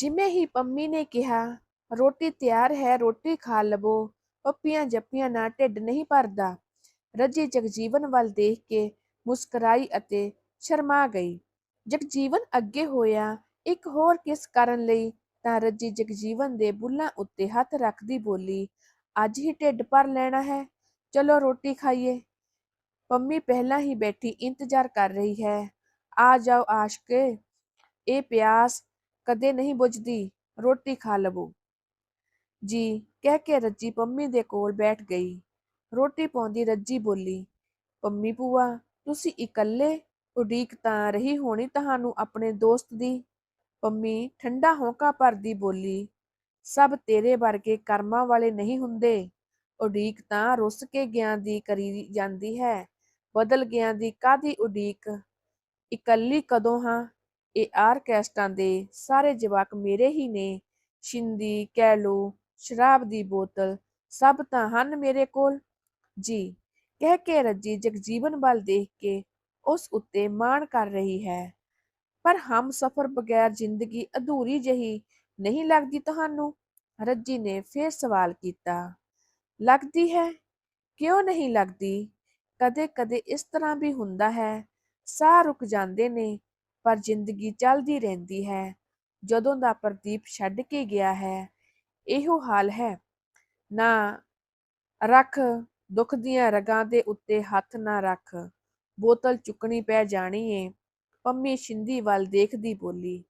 ਜਿਵੇਂ ਹੀ ਪੰਮੀ ਨੇ ਕਿਹਾ, ਰੋਟੀ ਤਿਆਰ ਹੈ, ਰੋਟੀ ਖਾ ਲਵੋ। ਪੱਪੀਆਂ ਜੱਪੀਆਂ ਨਾਲ ਢਿੱਡ ਨਹੀਂ ਭਰਦਾ। ਰੱਜੀ ਜਗਜੀਵਨ ਵੱਲ ਦੇਖ ਕੇ ਮੁਸਕਰਾਈ ਅਤੇ ਸ਼ਰਮਾ ਗਈ। ਜਗਜੀਵਨ ਅੱਗੇ ਹੋਇਆ, ਇੱਕ ਹੋਰ ਕਿਸ ਕਰਨ ਲਈ? ਤਾਂ ਰੱਜੀ ਜਗਜੀਵਨ ਦੇ ਬੁੱਲਾਂ ਉੱਤੇ ਹੱਥ ਰੱਖਦੀ ਬੋਲੀ, ਅੱਜ ਹੀ ਢਿੱਡ ਭਰ ਲੈਣਾ ਹੈ। ਚਲੋ ਰੋਟੀ ਖਾਈਏ। ਪੰਮੀ ਪਹਿਲਾਂ ਹੀ ਬੈਠੀ ਇੰਤਜ਼ਾਰ ਕਰ ਰਹੀ ਹੈ, ਆ ਜਾਓ ਆਸ਼ਕੇ, ਇਹ ਪਿਆਸ ਕਦੇ ਨਹੀਂ ਬੁੱਝਦੀ, ਰੋਟੀ ਖਾ ਲਵੋ। ਜੀ, ਕਹਿ ਕੇ ਰੱਜੀ ਪੰਮੀ ਦੇ ਕੋਲ ਬੈਠ ਗਈ। ਰੋਟੀ ਪਾਉਂਦੀ ਰੱਜੀ ਬੋਲੀ, ਪੰਮੀ ਭੂਆ, ਤੁਸੀਂ ਇਕੱਲੇ ਉਡੀਕ ਤਾਂ ਰਹੀ ਹੋਣੀ ਤੁਹਾਨੂੰ ਆਪਣੇ ਦੋਸਤ ਦੀ? ਪੰਮੀ ਠੰਡਾ ਹੌਂਕਾ ਭਰਦੀ ਬੋਲੀ, ਸਭ ਤੇਰੇ ਵਰਗੇ ਕਰਮਾਂ ਵਾਲੇ ਨਹੀਂ ਹੁੰਦੇ। ਉਡੀਕ ਤਾਂ ਰੁੱਸ ਕੇ ਗਿਆ ਦੀ ਕਰੀ ਜਾਂਦੀ ਹੈ, ਬਦਲ ਗਿਆ ਦੀ ਕਾਦੀ ਉਡੀਕ? ਇਕੱਲੀ ਕਦੋਂ ਹਾਂ? ਇਹ ਆਰਕੈਸਟਾਂ ਦੇ ਸਾਰੇ ਜਵਾਕ ਮੇਰੇ ਹੀ ਨੇ। ਸ਼ਿੰਦੀ, ਕੈਲੋ, ਸ਼ਰਾਬ ਦੀ ਬੋਤਲ, ਸਭ ਤਾਂ ਹਨ ਮੇਰੇ ਕੋਲ। ਜੀ, ਕਹਿ ਕੇ ਰੱਜੀ ਜਗਜੀਵਨ ਵੱਲ ਦੇਖ ਕੇ ਉਸ ਉੱਤੇ ਮਾਣ ਕਰ ਰਹੀ ਹੈ। ਪਰ ਹਮ ਸਫਰ ਬਗੈਰ ਜ਼ਿੰਦਗੀ ਅਧੂਰੀ ਜਹੀ ਨਹੀਂ ਲੱਗਦੀ ਤੁਹਾਨੂੰ? ਰੱਜੀ ਨੇ ਫੇਰ ਸਵਾਲ ਕੀਤਾ। ਲੱਗਦੀ ਹੈ? ਕਿਉਂ ਨਹੀਂ ਲੱਗਦੀ? ਕਦੇ ਕਦੇ ਇਸ ਤਰ੍ਹਾਂ ਵੀ ਹੁੰਦਾ ਹੈ। ਸਾਹ ਰੁਕ ਜਾਂਦੇ ਨੇ। ਪਰ ਜ਼ਿੰਦਗੀ ਚੱਲਦੀ ਰਹਿੰਦੀ ਹੈ। ਜਦੋਂ ਦਾ ਪ੍ਰਦੀਪ ਛੱਡ ਕੇ ਗਿਆ ਹੈ, ਇਹੋ ਹਾਲ ਹੈ। ਨਾ ਰੱਖ ਦੁੱਖ ਦੀਆਂ ਰਗਾਂ ਦੇ ਉੱਤੇ ਹੱਥ ਨਾ ਰੱਖ, ਬੋਤਲ ਚੁੱਕਣੀ ਪੈ ਜਾਣੀ ਏ। ਪੰਮੀ ਸ਼ਿੰਦੀ ਵੱਲ ਦੇਖਦੀ ਬੋਲੀ,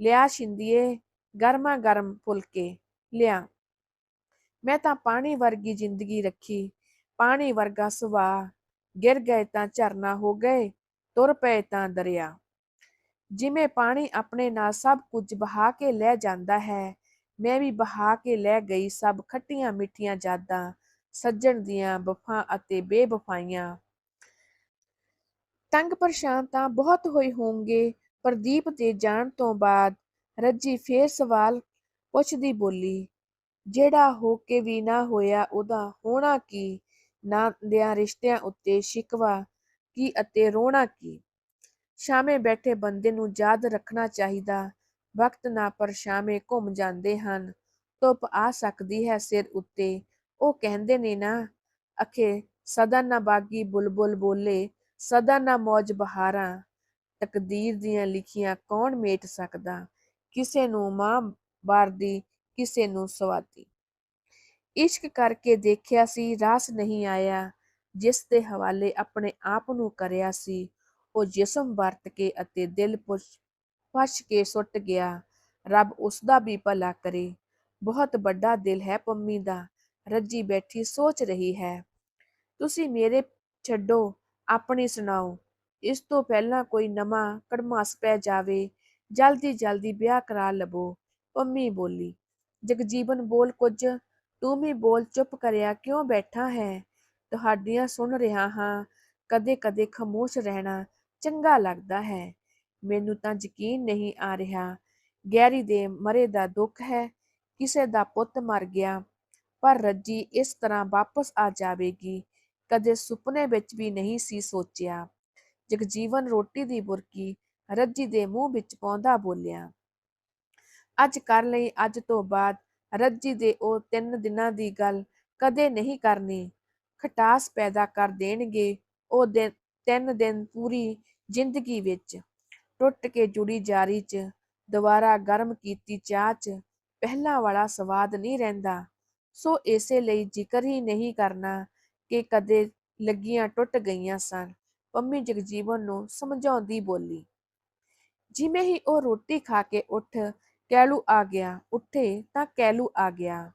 ਲਿਆ ਸ਼ਿੰਦੀਏ, ਗਰਮਾ ਗਰਮ ਫੁਲਕੇ, ਲਿਆ। ਮੈਂ ਤਾਂ ਪਾਣੀ ਵਰਗੀ ਜ਼ਿੰਦਗੀ ਰੱਖੀ, ਪਾਣੀ ਵਰਗਾ ਸੁਭਾਅ। ਗਿਰ ਗਏ ਤਾਂ ਝਰਨਾ ਹੋ ਗਏ, ਤੁਰ ਪਏ ਤਾਂ ਦਰਿਆ। ਜਿਵੇਂ ਪਾਣੀ ਆਪਣੇ ਨਾਲ ਸਭ ਕੁਝ ਬਹਾ ਕੇ ਲੈ ਜਾਂਦਾ ਹੈ, ਮੈਂ ਵੀ ਬਹਾ ਕੇ ਲੈ ਗਈ ਸਭ ਖੱਟੀਆਂ ਮਿੱਠੀਆਂ ਯਾਦਾਂ, ਸੱਜਣ ਦੀਆਂ ਵਫਾ ਅਤੇ ਬੇਵਫਾਈਆਂ। ਤੰਗ ਪਰੇਸ਼ਾਨ ਤਾਂ ਬਹੁਤ ਹੋਏ ਹੋਣਗੇ ਪ੍ਰਦੀਪ ਦੇ ਜਾਣ ਤੋਂ ਬਾਅਦ ਰੱਜੀ ਫੇਰ ਸਵਾਲ ਪੁੱਛਦੀ ਬੋਲੀ, ਜਿਹੜਾ ਹੋ ਕੇ ਵੀ ਨਾ ਹੋਇਆ ਉਹਦਾ ਹੋਣਾ ਕੀ? ਨਾ ਦਿਆਂ ਰਿਸ਼ਤਿਆਂ ਉੱਤੇ ਸ਼ਿਕਵਾ ਕੀ ਅਤੇ ਰੋਣਾ ਕੀ? ਸ਼ਾਮੇ ਬੈਠੇ ਬੰਦੇ ਨੂੰ ਯਾਦ ਰੱਖਣਾ ਚਾਹੀਦਾ। ਵਕਤ ਨਾ ਪਰਛਾਵੇਂ ਘੁੰਮ ਜਾਂਦੇ ਹਨ। ਧੁੱਪ ਆ ਸਕਦੀ ਹੈ ਸਿਰ ਉੱਤੇ। ਉਹ ਕਹਿੰਦੇ ਨੇ ਨਾ, ਅਖੇ, ਸਦਾ ਨਾ ਬਾਗੀ ਬੁਲਬੁਲ ਬੋਲੇ, ਸਦਾ ਨਾ ਮੌਜ ਬਹਾਰਾਂ। ਤਕਦੀਰ ਦੀਆਂ ਲਿਖੀਆਂ ਕੌਣ ਮੇਟ ਸਕਦਾ? ਕਿਸੇ ਨੂੰ ਮਾਂ ਬਾਰਦੀ ਕਿਸੇ ਨੂੰ ਸਵਾਤੀ ਇਸ਼ਕ ਕਰਕੇ ਦੇਖਿਆ ਸੀ, ਰਾਸ ਨਹੀਂ ਆਇਆ, ਜਿਸ ਦੇ ਹਵਾਲੇ ਆਪਣੇ ਆਪ ਨੂੰ ਕਰਿਆ ਸੀ। ਉਹ ਜਿਸਮ ਵਰਤ ਕੇ ਅਤੇ ਦਿਲ ਪੁਸ਼, ਫਸ਼ ਕੇ ਸੁੱਟ ਗਿਆ। ਰੱਬ ਉਸ ਦਾ ਵੀ ਭਲਾ ਕਰੇ। ਬਹੁਤ ਵੱਡਾ ਦਿਲ ਹੈ ਪੰਮੀ ਦਾ। ਰੱਜੀ ਬੈਠੀ ਸੋਚ ਰਹੀ ਹੈ। ਤੁਸੀਂ ਮੇਰੇ ਛੱਡੋ, ਆਪਣੀ ਸੁਣਾਓ। ਇਸ ਤੋਂ ਪਹਿਲਾਂ ਕੋਈ ਨਵਾਂ ਕੜਮਾਸ ਪੈ ਜਾਵੇ, ਜਲਦੀ ਜਲਦੀ ਵਿਆਹ ਕਰਾ ਲਵੋ, ਪੰਮੀ ਬੋਲੀ। ਜਗਜੀਵਨ ਬੋਲ ਕੁਝ, ਤੂੰ ਵੀ ਬੋਲ ਚੁੱਪ ਕਰਿਆ ਕਿਉਂ ਬੈਠਾ ਹੈ? ਤੁਹਾਡੀਆਂ ਸੁਣ ਰਿਹਾ ਹਾਂ ਕਦੇ ਕਦੇ ਖਾਮੋਸ਼ ਰਹਿਣਾ ਚੰਗਾ ਲੱਗਦਾ ਹੈ। ਮੈਨੂੰ ਤਾਂ ਯਕੀਨ ਨਹੀਂ ਆ ਰਿਹਾ। ਗੈਰੀ ਦੇ ਮਰੇ ਦਾ ਦੁੱਖ ਹੈ। ਕਿਸੇ ਦਾ ਪੁੱਤ ਮਰ ਗਿਆ। ਪਰ ਰੱਜੀ ਇਸ ਤਰ੍ਹਾਂ ਵਾਪਸ ਆ ਜਾਵੇਗੀ। ਕਦੇ ਸੁਪਨੇ ਵਿੱਚ ਵੀ ਨਹੀਂ ਸੀ ਸੋਚਿਆ। ਜਗਜੀਵਨ ਰੋਟੀ ਦੀ ਬੁਰਕੀ ਰੱਜੀ ਦੇ ਮੂੰਹ ਵਿੱਚ ਪਾਉਂਦਾ ਬੋਲਿਆ। ਅੱਜ ਕਰ ਲਈ, ਅੱਜ ਤੋਂ ਬਾਅਦ ਰੱਜੀ ਦੇ ਉਹ ਤਿੰਨ ਦਿਨਾਂ ਦੀ ਗੱਲ ਕਦੇ ਨਹੀਂ ਕਰਨੀ। ਖਟਾਸ ਪੈਦਾ ਕਰ ਦੇਣਗੇ। ਉਹ ਦਿਨ ਤਿੰਨ ਦਿਨ ਪੂਰੀ ਜ਼ਿੰਦਗੀ ਵਿੱਚ ਟੁੱਟ ਕੇ ਜੁੜੀ ਜਾਰੀ 'ਚ, ਦੁਬਾਰਾ ਗਰਮ ਕੀਤੀ ਚਾਹ 'ਚ, ਪਹਿਲਾਂ ਵਾਲਾ ਸਵਾਦ ਨਹੀਂ ਰਹਿੰਦਾ। ਸੋ ਇਸੇ ਲਈ ਜ਼ਿਕਰ ਹੀ ਨਹੀਂ ਕਰਨਾ ਕਿ ਕਦੇ ਲੱਗੀਆਂ ਟੁੱਟ ਗਈਆਂ ਸਨ। ਪੰਮੀ ਜਗਜੀਵਨ ਨੂੰ ਸਮਝਾਉਂਦੀ ਬੋਲੀ, ਜਿਵੇਂ ਹੀ ਉਹ ਰੋਟੀ ਖਾ ਕੇ ਉੱਠ, ਕੈਲੂ ਆ ਗਿਆ। ਉੱਠੇ ਤਾਂ ਕੈਲੂ ਆ ਗਿਆ।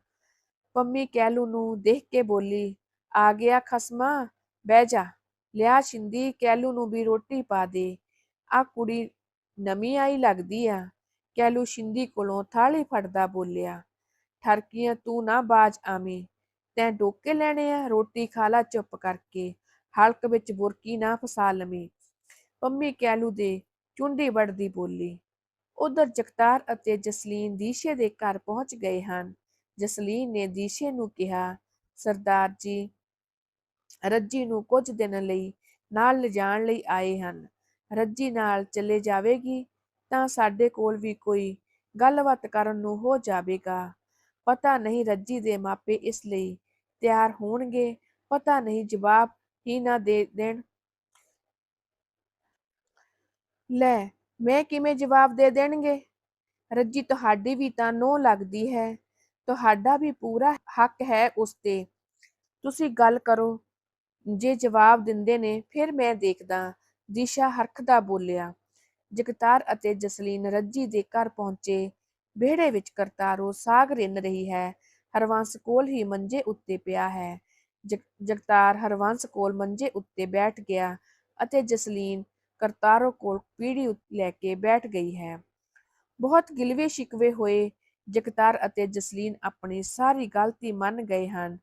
ਪੰਮੀ ਕੈਲੂ ਨੂੰ ਦੇਖ ਕੇ ਬੋਲੀ, ਆ ਗਿਆ ਖਸਮਾ, ਬਹਿ ਜਾ। ਲਿਆ ਸ਼ਿੰਦੀ ਕੈਲੂ ਨੂੰ ਵੀ ਰੋਟੀ ਪਾ ਦੇ। ਆ ਕੁੜੀ ਨਵੀਂ ਆਈ ਲੱਗਦੀ ਆ। ਕੈਲੂ ਸ਼ਿੰਦੀ ਕੋਲੋਂ ਥਾਲੀ ਫੜਦਾ ਬੋਲਿਆ, ਠਰਕੀਆਂ, ਤੂੰ ਨਾ ਬਾਜ ਆਵੇਂ। ਤੈਂ ਡੋਕੇ ਲੈਣੇ ਆ ਰੋਟੀ ਖਾ ਲਾ ਚੁੱਪ ਕਰਕੇ। ਹਲਕ ਵਿੱਚ ਬੁਰਕੀ ਨਾ ਫਸਾ ਲਵੇਂ। ਪੰਮੀ ਕੈਲੂ ਦੇ ਚੁੰਡੀ ਵੜਦੀ ਬੋਲੀ, ਉਧਰ ਜਗਤਾਰ ਅਤੇ ਜਸਲੀਨ ਦੀਸ਼ੇ ਦੇ ਘਰ ਪਹੁੰਚ ਗਏ ਹਨ। ਜਸਲੀਨ ਨੇ ਦੀਸ਼ੇ ਨੂੰ ਕਿਹਾ, ਸਰਦਾਰ ਜੀ ਰੱਜੀ ਨੂੰ ਕੁਝ ਦਿਨ ਲਈ ਨਾਲ ਲਿਜਾਣ ਲਈ ਆਏ ਹਨ। ਰੱਜੀ ਨਾਲ ਚਲੇ ਜਾਵੇਗੀ ਤਾਂ ਸਾਡੇ ਕੋਲ ਵੀ ਕੋਈ ਗੱਲਬਾਤ ਕਰਨ ਨੂੰ ਹੋ ਜਾਵੇਗਾ। ਪਤਾ ਨਹੀਂ ਰੱਜੀ ਦੇ ਮਾਪੇ ਇਸ ਲਈ ਤਿਆਰ ਹੋਣਗੇ। ਪਤਾ ਨਹੀਂ ਜਵਾਬ ਹੀ ਨਾ ਦੇ ਦੇਣ। ਲੈ, ਮੈਂ ਕਿਵੇਂ ਜਵਾਬ ਦੇ ਦੇਣਗੇ? ਰੱਜੀ, ਤੁਹਾਡੀ ਵੀ ਤਾਂ ਨੋ ਲੱਗਦੀ ਹੈ। ਤੁਹਾਡਾ ਵੀ ਪੂਰਾ ਹੱਕ ਹੈ ਉਸ ਤੇ। ਤੁਸੀਂ ਗੱਲ ਕਰੋ। ਜੇ ਜਵਾਬ ਦਿੰਦੇ ਨੇ, ਫਿਰ ਮੈਂ ਦੇਖਦਾ ਦਿਸ਼ਾ ਹਰਖਦਾ ਬੋਲਿਆ, ਜਗਤਾਰ ਅਤੇ ਜਸਲੀਨ ਰੱਜੀ ਦੇ ਘਰ ਪਹੁੰਚੇ। ਵਿਹੜੇ ਵਿੱਚ ਕਰਤਾਰੋ ਸਾਗ ਰਿੰਨ ਰਹੀ ਹੈ, ਹਰਵੰਸ ਕੋਲ ਹੀ ਮੰਜੇ ਉੱਤੇ ਪਿਆ ਹੈ। ਜਗਤਾਰ ਹਰਵੰਸ ਕੋਲ ਮੰਜੇ ਉੱਤੇ ਬੈਠ ਗਿਆ ਅਤੇ ਜਸਲੀਨ ਕਰਤਾਰੋ ਕੋਲ ਪੀੜੀ ਲੈ ਕੇ ਬੈਠ ਗਈ ਹੈ। ਬਹੁਤ ਗਿਲਵੇ ਸ਼ਿਕਵੇ ਹੋਏ, ਜਗਤਾਰ ਅਤੇ ਜਸਲੀਨ ਆਪਣੀ ਸਾਰੀ ਗਲਤੀ ਮੰਨ ਗਏ ਹਨ।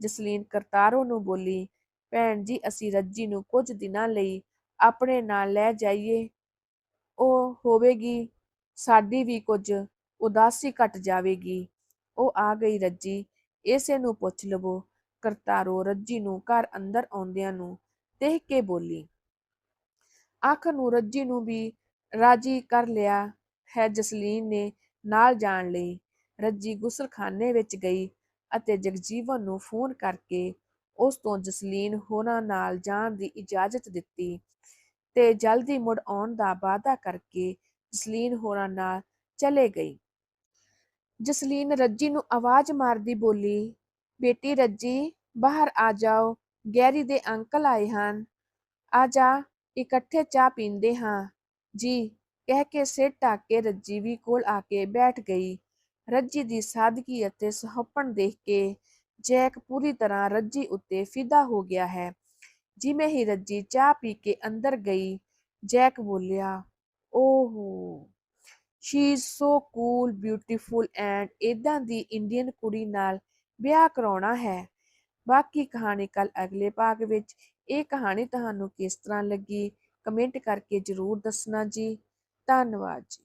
ਜਸਲੀਨ ਕਰਤਾਰੋ ਨੂੰ ਬੋਲੀ ਭੈਣ ਜੀ, ਅਸੀਂ ਰੱਜੀ ਨੂੰ ਕੁਝ ਦਿਨਾਂ ਲਈ ਆਪਣੇ ਨਾਲ ਲੈ ਜਾਈਏ। ਉਹ ਹੋਵੇਗੀ, ਸਾਡੀ ਵੀ ਕੁਝ ਉਦਾਸੀ ਘਟ ਜਾਵੇਗੀ। ਉਹ ਆ ਗਈ ਰੱਜੀ, ਇਸੇ ਨੂੰ ਪੁੱਛ ਲਵੋ। ਕਰਤਾਰੋ ਰੱਜੀ ਨੂੰ ਘਰ ਅੰਦਰ ਆਉਂਦਿਆਂ ਨੂੰ ਦੇਖ ਕੇ ਬੋਲੀ ਅੱਖ ਨੂੰ ਰੱਜੀ ਨੂੰ ਵੀ ਰਾਜੀ ਕਰ ਲਿਆ ਹੈ ਜਸਲੀਨ ਨੇ ਨਾਲ ਜਾਣ ਲਈ। ਰੱਜੀ ਗੁਸਲਖਾਨੇ ਵਿੱਚ ਗਈ ਅਤੇ ਜਗਜੀਵਨ ਨੂੰ ਫੋਨ ਕਰਕੇ ਉਸ ਤੋਂ ਜਸਲੀਨ ਹੋਰਾਂ ਨਾਲ ਜਾਣ ਦੀ ਇਜਾਜ਼ਤ ਦਿੱਤੀ ਤੇ ਜਲਦੀ ਮੁੜ ਆਉਣ ਦਾ ਵਾਅਦਾ ਕਰਕੇ ਜਸਲੀਨ ਹੋਰਾਂ ਨਾਲ ਚਲੇ ਗਈ। ਜਸਲੀਨ ਰੱਜੀ ਨੂੰ ਆਵਾਜ਼ ਮਾਰਦੀ ਬੋਲੀ, ਬੇਟੀ ਰੱਜੀ, ਬਾਹਰ ਆ ਜਾਓ, ਗੈਰੀ ਦੇ ਅੰਕਲ ਆਏ ਹਨ। ਆ ਜਾ, ਇਕੱਠੇ ਚਾਹ ਪੀਂਦੇ ਹਾਂ। ਜੀ, ਕਹਿ ਕੇ ਸਿਰ ਢੱਕ ਕੇ ਰੱਜੀ ਵੀ ਕੋਲ ਆ ਕੇ ਬੈਠ ਗਈ। ਰੱਜੀ ਦੀ ਸਾਦਗੀ ਅਤੇ ਸੁਹੱਪਣ ਦੇਖ ਕੇ ਜੈਕ ਪੂਰੀ ਤਰ੍ਹਾਂ ਰੱਜੀ ਉੱਤੇ ਫਿਦਾ ਹੋ ਗਿਆ ਹੈ। ਜਿਵੇਂ ਹੀ ਰੱਜੀ ਚਾਹ ਪੀ ਕੇ ਅੰਦਰ ਗਈ, ਜੈਕ ਬੋਲਿਆ, ਓਹੋ she is so cool beautiful and ਇਦਾਂ ਦੀ ਇੰਡੀਅਨ ਕੁੜੀ ਨਾਲ ਵਿਆਹ ਕਰਾਉਣਾ ਹੈ। ਬਾਕੀ ਕਹਾਣੀ ਕੱਲ ਅਗਲੇ ਭਾਗ ਵਿੱਚ। ਇਹ ਕਹਾਣੀ ਤੁਹਾਨੂੰ ਕਿਸ ਤਰ੍ਹਾਂ ਲੱਗੀ? ਕਮੈਂਟ ਕਰਕੇ ਜਰੂਰ ਦੱਸਣਾ ਜੀ। ਧੰਨਵਾਦ ਜੀ।